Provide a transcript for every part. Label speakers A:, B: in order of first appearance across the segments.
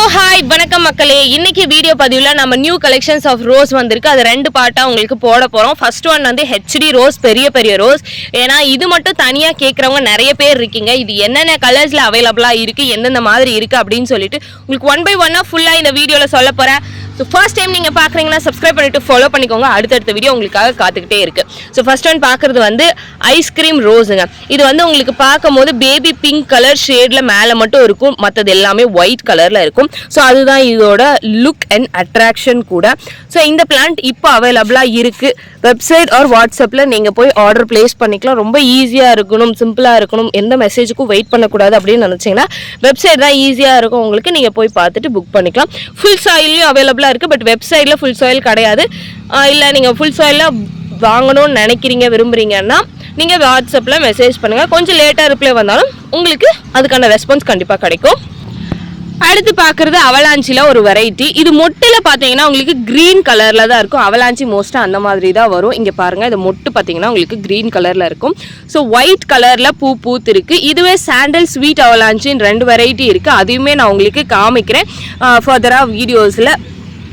A: Hello hi வணக்கம் மக்களே. இன்னைக்கு வீடியோ பதிவில் நம்ம நியூ கலெக்ஷன்ஸ் ஆஃப் ரோஸ் வந்திருக்கு. அது ரெண்டு பார்ட்டாக உங்களுக்கு போட போகிறோம் ஃபர்ஸ்ட் ஒன் வந்து ஹெச்டி ரோஸ் பெரிய பெரிய ரோஸ் ஏன்னா இது மட்டும் தனியாக கேட்குறவங்க நிறைய பேர் இருக்கீங்க. இது என்னென்ன கலர்ஸில் அவைலபிளாக இருக்குது எந்தெந்த மாதிரி இருக்குது அப்படின்னு சொல்லிட்டு உங்களுக்கு ஒன் பை ஒன்னாக ஃபுல்லாக இந்த வீடியோவில் சொல்ல போகிறேன் ஸோ ஃபர்ஸ்ட் டைம் நீங்கள் பார்க்குறீங்கன்னா சப்ஸ்கிரைப் பண்ணிட்டு ஃபாலோ பண்ணிக்கோங்க. அடுத்தடுத்த வீடியோ உங்களுக்காக காத்துக்கிட்டே இருக்கு. ஸோ ஃபர்ஸ்ட் ஒன் பார்க்குறது வந்து ஐஸ்கிரீம் ரோஸுங்க இது வந்து உங்களுக்கு பார்க்கும்போது பேபி பிங்க் கலர் ஷேடில் மேலே மட்டும் இருக்கும். மற்றது எல்லாமே ஒயிட் கலரில் இருக்கும். ஸோ அதுதான் இதோட லுக் அண்ட் அட்ராக்ஷன் கூட. ஸோ இந்த பிளான்ட் இப்போ அவைலபிளாக இருக்குது வெப்சைட் ஆர் வாட்ஸ்அப்பில் நீங்கள் போய் ஆர்டர் ப்ளேஸ் பண்ணிக்கலாம். ரொம்ப ஈஸியாக இருக்கணும் சிம்பிளாக இருக்கணும். எந்த மெசேஜுக்கும் வெயிட் பண்ணக்கூடாது அப்படின்னு நினச்சிங்கன்னா வெப்சைட் தான் ஈஸியாக இருக்கும். உங்களுக்கு நீங்கள் போய் பார்த்துட்டு புக் பண்ணிக்கலாம். ஃபுல் சாயிலையும் அவைலபிளாக இருக்குது பட் வெப்சைட்டில் ஃபுல் சாயில் கிடையாது. இல்லை நீங்கள் ஃபுல் சாயிலில் வாங்கணும்னு நினைக்கிறீங்க விரும்புகிறீங்கன்னா நீங்கள் வாட்ஸ்அப்பில் மெசேஜ் பண்ணுங்கள் கொஞ்சம் லேட்டாக ரிப்ளை வந்தாலும் உங்களுக்கு அதுக்கான ரெஸ்பான்ஸ் கண்டிப்பாக கிடைக்கும். அடுத்து பார்க்குறது அவலாஞ்சியில் ஒரு வெரைட்டி இது மொட்டில் பார்த்தீங்கன்னா உங்களுக்கு க்ரீன் கலரில் தான் இருக்கும். அவலாஞ்சி மோஸ்ட்டாக அந்த மாதிரி தான் வரும். இங்கே பாருங்கள் இது மொட்டு பார்த்தீங்கன்னா உங்களுக்கு க்ரீன் கலரில் இருக்கும். ஸோ ஒயிட் கலரில் பூ பூத்து இருக்குது இதுவே சாண்டல் ஸ்வீட் அவலாஞ்சின்னு ரெண்டு வெரைட்டி இருக்குது அதையுமே நான் உங்களுக்கு காமிக்கிறேன். ஃபர்தராக வீடியோஸில்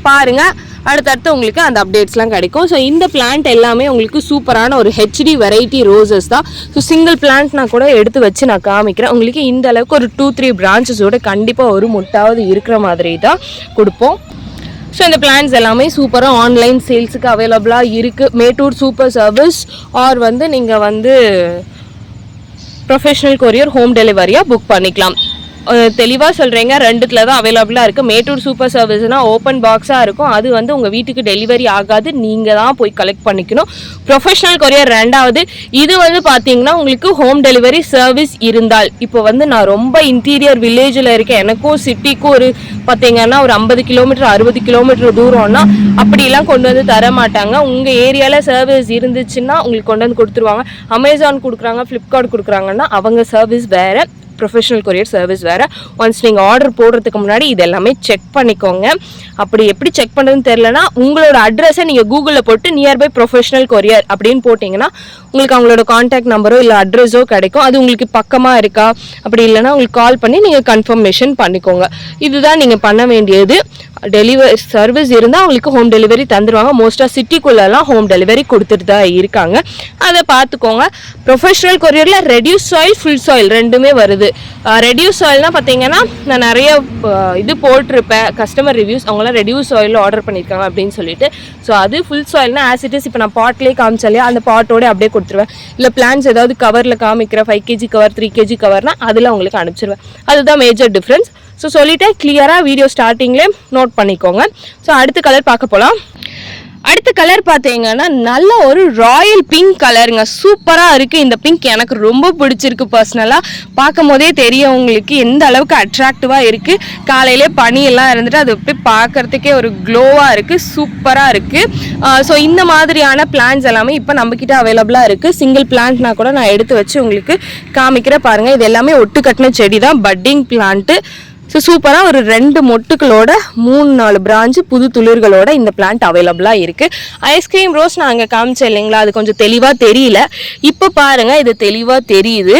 A: பாருங்கள் அடுத்தடுத்து உங்களுக்கு அந்த அப்டேட்ஸ்லாம் கிடைக்கும். ஸோ இந்த பிளான்ட் எல்லாமே உங்களுக்கு சூப்பரான ஒரு ஹெச்டி வெரைட்டி ரோசஸ் தான். ஸோ சிங்கிள் பிளான்ட் நான் கூட எடுத்து வச்சு நான் காமிக்கிறேன். உங்களுக்கு இந்த அளவுக்கு ஒரு டூ த்ரீ பிரான்ச்சஸோட கண்டிப்பாக ஒரு முட்டாவது இருக்கிற மாதிரி தான் கொடுப்போம். ஸோ இந்த பிளான்ஸ் எல்லாமே சூப்பராக ஆன்லைன் சேல்ஸுக்கு அவைலபிளாக இருக்குது மேட்டூர் சூப்பர் சர்வீஸ் ஆர் வந்து நீங்கள் வந்து ப்ரொஃபஷனல் கொரியர் ஹோம் டெலிவரியாக புக் பண்ணிக்கலாம். தெளிவாக சொல்கிறீங்க ரெண்டுத்தில் தான் அவைலபிளாக இருக்குது மேட்டூர் சூப்பர் சர்வீஸ்னால் ஓப்பன் பாக்ஸாக இருக்கும். அது வந்து உங்கள் வீட்டுக்கு டெலிவரி ஆகாது. நீங்கள் தான் போய் கலெக்ட் பண்ணிக்கணும். ப்ரொஃபஷனல் கொரியர் ரெண்டாவது. இது வந்து பார்த்தீங்கன்னா உங்களுக்கு ஹோம் டெலிவரி சர்வீஸ் இருந்தால். இப்போ வந்து நான் ரொம்ப இன்டீரியர் வில்லேஜில் இருக்கேன். எனக்கும் சிட்டிக்கும் ஒரு பார்த்தீங்கன்னா ஒரு ஐம்பது கிலோமீட்டர் அறுபது கிலோமீட்டர் தூரம்னா அப்படிலாம் கொண்டு வந்து தர மாட்டாங்க. உங்கள் ஏரியாவில் சர்வீஸ் இருந்துச்சுன்னா உங்களுக்கு கொண்டு வந்து கொடுத்துருவாங்க. அமேசான் கொடுக்குறாங்க ஃப்ளிப்கார்ட் கொடுக்குறாங்கன்னா அவங்க சர்வீஸ் வேறு. ப்ரொஃபஷனல் கொரியர் சர்வீஸ் வேறு. ஒன்ஸ் நீங்கள் ஆர்டர் போடுறதுக்கு முன்னாடி இது எல்லாமே செக் பண்ணிக்கோங்க. அப்படி எப்படி செக் பண்ணுறதுன்னு தெரிலனா உங்களோட அட்ரஸை நீங்கள் கூகுளில் போட்டு நியர்பை ப்ரொஃபஷனல் கொரியர் அப்படின்னு போட்டிங்கன்னா உங்களுக்கு அவங்களோட காண்டாக்ட் நம்பரோ இல்லை அட்ரஸோ கிடைக்கும். அது உங்களுக்கு பக்கமாக இருக்கா? அப்படி இல்லைன்னா உங்களுக்கு கால் பண்ணி நீங்கள் கன்ஃபர்மேஷன் பண்ணிக்கோங்க. இதுதான் நீங்கள் பண்ண வேண்டியது. டெலிவரி சர்வீஸ் இருந்தால் அவங்களுக்கு ஹோம் டெலிவரி தந்துடுவாங்க மோஸ்ட்டாக சிட்டிக்குள்ளெல்லாம் ஹோம் டெலிவரி கொடுத்துட்டு தான் இருக்காங்க. அதை பார்த்துக்கோங்க. ப்ரொஃபஷனல் கொரியரில் ரெடியூஸ் சாயில் ஃபுல் சாயில் ரெண்டுமே வருது. ரெடியூஸ் ஆயில்னால் பார்த்தீங்கன்னா நான் நிறைய இது போட்டிருப்பேன். கஸ்டமர் ரிவ்யூஸ் அவங்களாம் ரெடியூஸ் ஆயில் ஆர்டர் பண்ணியிருக்காங்க அப்படின்னு சொல்லிட்டு. ஸோ அது ஃபுல் சாயில்னா ஆஸ் இட் இஸ் இப்போ நான் பாட்லேயே காமிச்சாலே அந்த பாட்டோட அப்படியே கொடுத்துருவேன். இல்லை பிளான்ஸ் ஏதாவது கவரில் காமிக்கிற five KG cover three KG governor அதில் உங்களுக்கு அனுப்பிச்சிருவேன். அதுதான் மேஜர் டிஃப்ரென்ஸ் ஸோ சொல்லிவிட்டு கிளியராக வீடியோ ஸ்டார்டிங்லேயே நோட் பண்ணிக்கோங்க. ஸோ அடுத்த கலர் பார்க்க போகலாம் அடுத்த கலர் பார்த்தீங்கன்னா நல்ல ஒரு ராயல் பிங்க் கலருங்க சூப்பராக இருக்குது இந்த பிங்க் எனக்கு ரொம்ப பிடிச்சிருக்கு பர்சனலாக பார்க்கும் போதே தெரியும் உங்களுக்கு எந்த அளவுக்கு அட்ராக்டிவாக இருக்குது காலையிலே பனியெல்லாம் இருந்துட்டு அது போய் பார்க்கறதுக்கே ஒரு க்ளோவாக இருக்குது சூப்பராக இருக்குது ஸோ இந்த மாதிரியான பிளான்ஸ் எல்லாமே இப்போ நம்மக்கிட்ட அவைலபிளாக இருக்குது சிங்கிள் பிளான்ட்னா கூட நான் எடுத்து வச்சு உங்களுக்கு காமிக்கிறேன் பாருங்கள் இது எல்லாமே ஒட்டு கட்டின செடி தான் பட்டிங் பிளான்ட்டு ஸோ சூப்பராக ஒரு ரெண்டு மொட்டுக்களோட மூணு நாலு பிரான்ச்சு புது துளிர்களோட இந்த பிளான்ட் அவைலபிளாக இருக்குது ஐஸ்கிரீம் ரோஸ் நான் அங்கே காமிச்சேன் இல்லைங்களா? அது கொஞ்சம் தெளிவாக தெரியல. இப்போ பாருங்கள் இது தெளிவாக தெரியுது.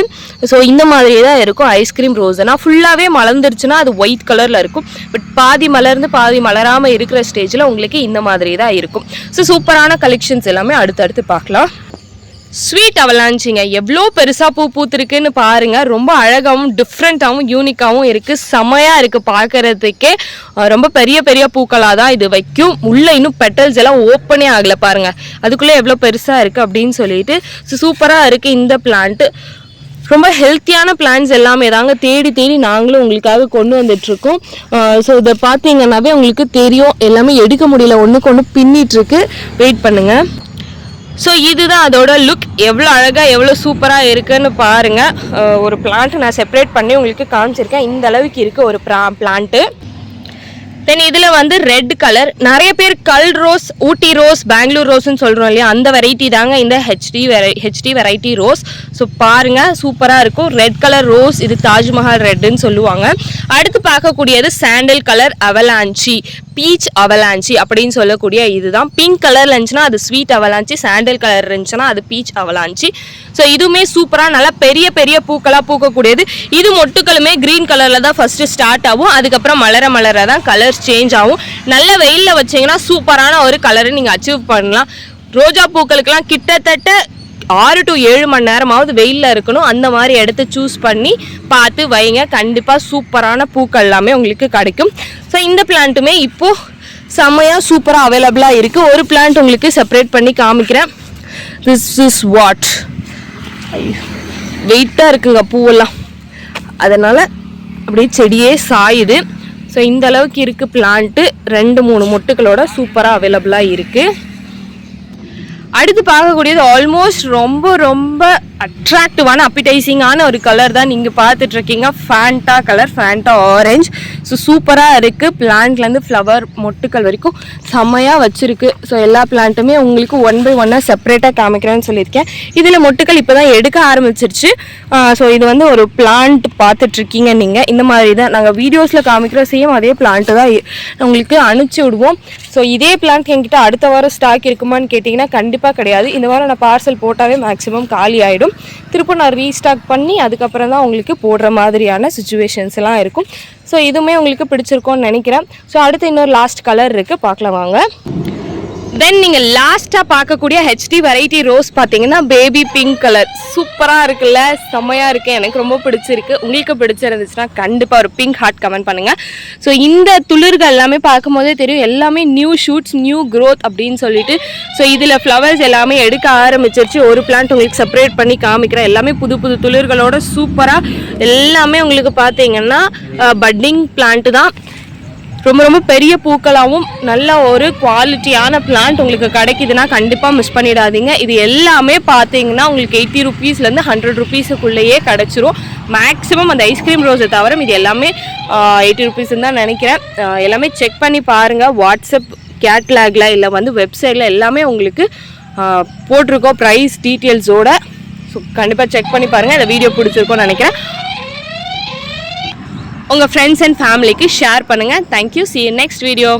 A: ஸோ இந்த மாதிரி தான் இருக்கும் ஐஸ்கிரீம் ரோஸ் ஃபுல்லாகவே மலர்ந்துருச்சுன்னா அது ஒயிட் கலரில் இருக்கும். பட் பாதி மலர்ந்து பாதி மலராமல் இருக்கிற ஸ்டேஜில் உங்களுக்கு இந்த மாதிரி தான் இருக்கும். ஸோ சூப்பரான கலெக்ஷன்ஸ் எல்லாமே அடுத்தடுத்து பார்க்கலாம். ஸ்வீட் அவலாஞ்சிங்க எவ்வளோ பெருசாக பூ பூத்துருக்குன்னு பாருங்கள் ரொம்ப அழகாகவும் டிஃப்ரெண்ட்டாகவும் யூனிக்காகவும் இருக்குது செமையாக இருக்குது பார்க்கறதுக்கே. ரொம்ப பெரிய பெரிய பூக்களாக தான் இது வைக்கும். உள்ளே இன்னும் பெட்டல்ஸ் எல்லாம் ஓப்பனே ஆகலை பாருங்கள் அதுக்குள்ளே எவ்வளோ பெருசாக இருக்குது அப்படின்னு சொல்லிட்டு ஸோ சூப்பராக இருக்குது இந்த பிளான்ட்டு ரொம்ப ஹெல்த்தியான பிளான்ஸ் எல்லாமே தாங்க தேடி தேடி நாங்களும் உங்களுக்காக கொண்டு வந்துட்ருக்கோம் ஸோ இதை பார்த்தீங்கன்னாவே உங்களுக்கு தெரியும். எல்லாமே எடுக்க முடியல. ஒன்றுக்கு ஒன்று பின்னிட்டுருக்கு. வெயிட் பண்ணுங்கள் ஸோ இதுதான் அதோட லுக் எவ்வளோ அழகாக எவ்வளோ சூப்பராக இருக்குன்னு பாருங்கள் ஒரு பிளான்ட் நான் செப்பரேட் பண்ணி உங்களுக்கு காமிச்சிருக்கேன். இந்த அளவுக்கு இருக்குது ஒரு ப்ரா பிளான்ட்டு தென் இதில் வந்து ரெட் கலர். நிறைய பேர் கல் ரோஸ் ஊட்டி ரோஸ் பெங்களூர் ரோஸ்னு சொல்கிறோம் இல்லையா? அந்த வெரைட்டி தாங்க இந்த ஹெச்டி வெரை ஹெச்டி வெரைட்டி ரோஸ். ஸோ பாருங்கள் சூப்பராக இருக்கும். ரெட் கலர் ரோஸ் இது தாஜ்மஹால் ரெட்டுன்னு சொல்லுவாங்க. அடுத்து பார்க்கக்கூடியது sandal colour avalanche peach avalanche அப்படின்னு சொல்லக்கூடிய இதுதான். பிங்க் கலர்ல இருந்துச்சுன்னா அது ஸ்வீட் அவலாஞ்சி சாண்டல் கலர் இருந்துச்சுன்னா அது பீச் அவலாஞ்சி ஸோ இதுவுமே சூப்பராக நல்லா பெரிய பெரிய பூக்களாக பூக்கக்கூடியது. இது மொட்டுக்களுமே க்ரீன் கலரில் தான் ஃபஸ்ட்டு ஸ்டார்ட் ஆகும். அதுக்கப்புறம் மலர மலர தான் கலர் சேஞ்ச் ஆகும். நல்ல வெயிலில் வச்சீங்கன்னா சூப்பரான ஒரு கலரை நீங்கள் அச்சீவ் பண்ணலாம். ரோஜா பூக்களுக்கெல்லாம் கிட்டத்தட்ட ஆறு டு ஏழு மணி நேரமாவது வெயிலில் இருக்கணும். அந்த மாதிரி இடத்த சூஸ் பண்ணி பார்த்து வைங்க. கண்டிப்பாக சூப்பரான பூக்கள் எல்லாமே உங்களுக்கு கிடைக்கும். ஸோ இந்த பிளான்ட்டுமே இப்போது செம்மையாக சூப்பராக அவைலபிளாக இருக்குது ஒரு பிளான்ட் உங்களுக்கு செப்பரேட் பண்ணி காமிக்கிறேன். திஸ் இஸ் வாட் வெயிட்டாக இருக்குங்க பூவெல்லாம். அதனால் அப்படியே செடியே சாயுது. ஸோ இந்த அளவுக்கு இருக்குது பிளான்ட்டு ரெண்டு மூணு மொட்டுகளோட சூப்பராக அவைலபிளாக இருக்குது அடுத்து பார்க்கக்கூடியது ஆல்மோஸ்ட் ரொம்ப ரொம்ப அட்ராக்டிவான அப்பிடைசிங்கான ஒரு கலர் தான் நீங்கள் பார்த்துட்ருக்கீங்க. Fanta colour Fanta orange so சூப்பராக இருக்குது பிளான்ட்லேருந்து ஃப்ளவர் மொட்டுக்கள் வரைக்கும் செம்மையாக வச்சுருக்கு. ஸோ எல்லா பிளான்ட்டுமே உங்களுக்கு ஒன் பை ஒன்னாக செப்பரேட்டாக காமிக்கிறேன்னு சொல்லியிருக்கேன். இதில் மொட்டுக்கள் இப்போ தான் எடுக்க ஆரம்பிச்சிருச்சு. ஸோ இது வந்து ஒரு பிளான்ட் பார்த்துட்ருக்கீங்க நீங்கள் இந்த மாதிரி தான் நாங்கள் வீடியோஸில் காமிக்கிற சேம் அதே பிளான்ட்டு தான் உங்களுக்கு அனுப்பிச்சி விடுவோம். ஸோ இதே பிளான்ட் என்கிட்ட அடுத்த வாரம் ஸ்டாக் இருக்குமான்னு கேட்டிங்கன்னா கண்டிப்பாக கிடையாது. இந்த வாரம் நான் பார்சல் போட்டாவே மேக்ஸிமம் காலி ஆகிடும் திரும்ப நான் ரீஸ்டாக் பண்ணி அதுக்கப்புறம் தான் உங்களுக்கு போடுற மாதிரியான சுச்சுவேஷன்ஸ்லாம் இருக்கும். ஸோ இதுவுமே உங்களுக்கு பிடிச்சிருக்கும்னு நினைக்கிறேன். ஸோ அடுத்து இன்னொரு லாஸ்ட் கலர் இருக்குது பார்க்கலாம் வாங்க. தென் நீங்கள் லாஸ்ட்டாக பார்க்கக்கூடிய ஹெச்டி வெரைட்டி ரோஸ் பார்த்தீங்கன்னா பேபி பிங்க் கலர் சூப்பராக இருக்குல்ல? செம்மையாக இருக்குது எனக்கு ரொம்ப பிடிச்சிருக்கு. உங்களுக்கு பிடிச்சிருந்துச்சுன்னா கண்டிப்பாக ஒரு பிங்க் ஹார்ட் கமெண்ட் பண்ணுங்கள் ஸோ இந்த துளிர்கள் எல்லாமே பார்க்கும்போதே தெரியும். எல்லாமே நியூ ஷூட்ஸ் நியூ க்ரோத் அப்படின்னு சொல்லிட்டு. ஸோ இதில் ஃப்ளவர்ஸ் எல்லாமே எடுக்க ஆரம்பிச்சிருச்சு. ஒரு பிளான்ட் உங்களுக்கு செப்பரேட் பண்ணி காமிக்கிறேன். எல்லாமே புது புது துளிர்களோட சூப்பராக எல்லாமே உங்களுக்கு பார்த்தீங்கன்னா பட்டிங் பிளான்ட்டு தான். ரொம்ப ரொம்ப பெரிய பூக்களாகவும் நல்ல ஒரு குவாலிட்டியான பிளான்ட் உங்களுக்கு கிடைக்குதுன்னா கண்டிப்பாக மிஸ் பண்ணிடாதீங்க. இது எல்லாமே பார்த்தீங்கன்னா உங்களுக்கு எயிட்டி ருபீஸ்லேருந்து ஹண்ட்ரட் ருபீஸுக்குள்ளேயே கிடச்சிரும். மேக்ஸிமம் அந்த ஐஸ்கிரீம் ரோஸை தவிர இது எல்லாமே எயிட்டி ருபீஸ்ன்னு தான் நினைக்கிறேன். எல்லாமே செக் பண்ணி பாருங்கள் வாட்ஸ்அப் கேட்லாகில் இல்லை வந்து வெப்சைட்டில் எல்லாமே உங்களுக்கு போட்டிருக்கோம் ப்ரைஸ் டீட்டெயில்ஸோட ஸோ கண்டிப்பாக செக் பண்ணி பாருங்கள் இந்த வீடியோ பிடிச்சிருக்கோன்னு நினைக்கிறேன். உங்கள் ஃப்ரெண்ட்ஸ் அண்ட் ஃபேமிலிக்கு ஷேர் பண்ணுங்கள் thank you see next video